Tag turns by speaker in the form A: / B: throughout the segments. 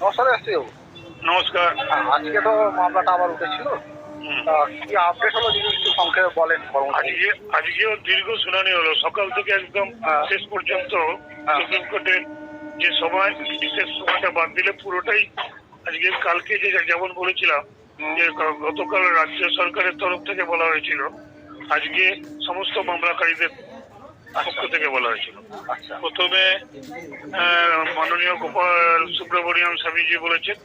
A: নমস্কার এসছি
B: নমস্কার
A: আজকে তো মামলাটা আবার উঠেছিল। কি আপডেট হলো যদি একটু সংক্ষেপে বলেন
B: আজকে আজকেও দীর্ঘ শুনানি হলো সকাল থেকে একদম
A: হ্যাঁ।
B: শেষ পর্যন্ত
A: হ্যাঁ।
B: সুপ্রিম কোর্টের যে সময় বিশেষ সময়টা বাদ দিলে পুরোটাই আজকে কালকে যে যেমন বলেছিলাম যে গতকাল রাজ্য সরকারের তরফ থেকে বলা হয়েছিল আজকে সমস্ত মামলাকারীদের পক্ষ থেকে বলা হয়েছিল।
A: আচ্ছা।
B: প্রথমে মাননীয় গোপাল সুব্রমণিয়াম স্বামীজি বলেছেন।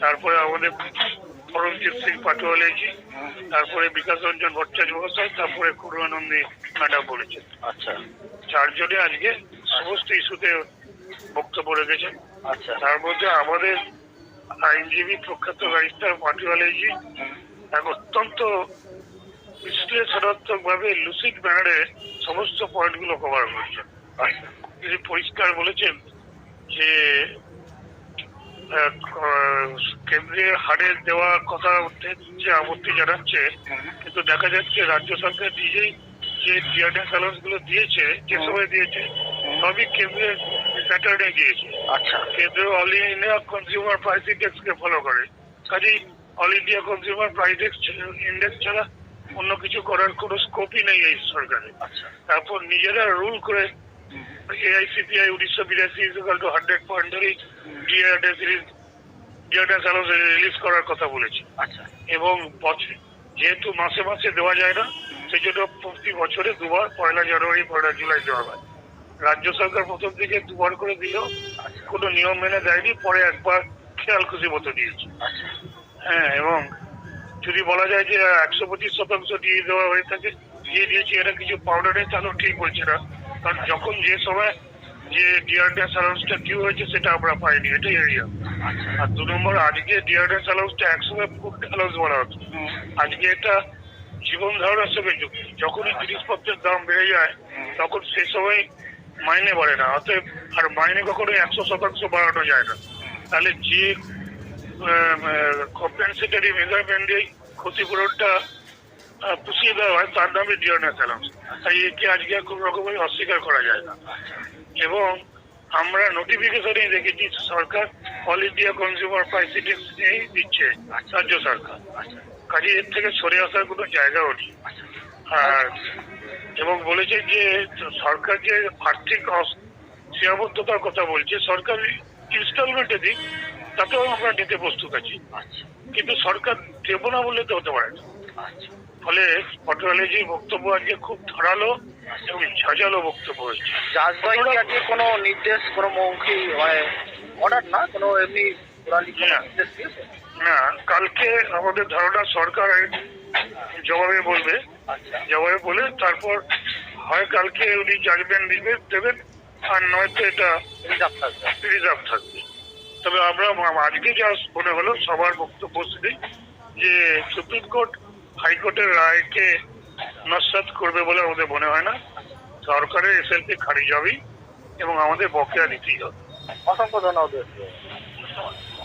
B: তারপরে আমাদের পরমজিৎ সিং পাটোয়ালেজি
A: হুম,
B: তারপরে বিকাশ রঞ্জন ভট্টাচার্য মহাশয় তারপরে করুণানন্দী ম্যাডাম বলেছেন।
A: আচ্ছা।
B: চারজনে আজকে সমস্ত ইস্যুতে বক্তব্য রেখেছেন।
A: আচ্ছা।
B: তার মধ্যে আমাদের আইনজীবী প্রখ্যাত ব্যারিস্টার পাটোয়ালেজি
A: হুম,
B: এক অত্যন্ত বিশ্লেষণাত্মক ভাবে লুসিড ম্যানারে সমস্ত পয়েন্টগুলো কভার করেছেন তিনি পরিষ্কার বলেছেন যে কেন্দ্রের হারে দেওয়া কথা যে আপত্তি জানাচ্ছে। কিন্তু দেখা যাচ্ছে রাজ্য সরকার নিজেই যে ডিআরডিএ স্যালান্সগুলো দিয়েছে যে সময় দিয়েছে সবই কেন্দ্রের প্যাটার্নে দিয়েছে
A: আচ্ছা।
B: কেন্দ্র all India consumer price index কে ফলো করে। কাজেই all India consumer price index ছাড়া অন্য কিছু করার কোনো স্কোপই নেই এই সরকারের
A: আচ্ছা।
B: তারপর নিজেরা রুল করে এআইসিপিআই উনিশশো বিরাশি ইজিক্যাল টু হান্ড্রেড পয়েন্ট ধরেই ডিআরডে সিরিজ ডিআরডে স্যালান্স রিলিজ করার কথা বলেছে।
A: আচ্ছা।
B: এবং বছর যেহেতু মাসে মাসে দেওয়া যায় না সেই জন্য প্রতি বছরে দুবার পয়লা জানুয়ারি পয়লা জুলাই দেওয়া হয়। রাজ্য সরকার প্রথম দিকে দুবার করে দিল
A: আচ্ছা।
B: কোনো নিয়ম মেনে দেয়নি পরে একবার খেয়াল খুশি মতো দিয়েছে। হ্যাঁ এবং যদি বলা যায় যে একশো পঁচিশ শতাংশ দিয়ে দেওয়া হয়ে থাকে, দিয়ে দিয়েছি এটা কিছু পাউডার নেই তাহলেও ঠিক বলছে না। কারণ যখন যে সময় যে ডিআরডিএ স্যালান্সটা ডিউ হয়েছে, সেটা আমরা পাইনি, এটাই এরিয়া আর দু নম্বর, আজকে ডিআরডিএ স্যালান্সটা একসময় ফুড অ্যালাউন্স বলা হতো। আজকে এটা জীবন ধারণের সঙ্গে যুক্ত। যখনই জিনিসপত্রের দাম বেড়ে যায়, তখন সে সময় মাইনে বাড়ে না। অতএব আর মাইনে কখনোই একশো শতাংশ বাড়ানো যায় না। তাহলে যে কম্পেনসেটারি মেজারমেন্ট দিয়ে ক্ষতিপূরণটা পুষিয়ে দেওয়া হয়, তার নামে ডিওনাস অ্যালাউন্স তাই একে আজকে কোনো রকমই অস্বীকার করা যায় না। এবং আমরা নোটিফিকেশনেই দেখেছি, সরকার all India consumer price index নিয়েই দিচ্ছে, রাজ্য সরকার। কাজে এর থেকে সরে আসার কোনো জায়গাও নেই। আর, এবং বলেছে যে, সরকার যে আর্থিক সীমাবদ্ধতার কথা বলছে, সরকার ইনস্টলমেন্টে দিক তাতেও আমরা নিতে প্রস্তুত আছি।
A: আচ্ছা।
B: কিন্তু সরকার দেবো না বললে তো হতে পারে না।
A: আচ্ছা।
B: ফলে পটোয়ালেজির বক্তব্য আজকে খুব ধারালো এবং ঝাঁঝালো বক্তব্য হয়েছে।
A: জাজ ভাই আজকে কোনো নির্দেশ কোনো মৌখিক মানে অর্ডার না? কোনো এমনি
B: না। কালকে আমাদের ধারণা সরকার জবাবে বলবে।
A: আচ্ছা।
B: জবাবে বলে তারপর হয় কালকে উনি জাজমেন্ট দিবেন দেবেন আর নয়তো এটা
A: রিজার্ভ থাকবে।
B: রিজার্ভ থাকবে। তবে আমরা আজকে যা মনে হলো সবার বক্তব্য ছিল যে সুপ্রিম কোর্ট হাইকোর্টের রায়কে নস্বাত করবে বলে আমাদের মনে হয় না। সরকারের এসএলপি খারিজ হবেই এবং আমাদের বকেয়া দিতেই হবে।
A: অসংখ্য ধন্যবাদ।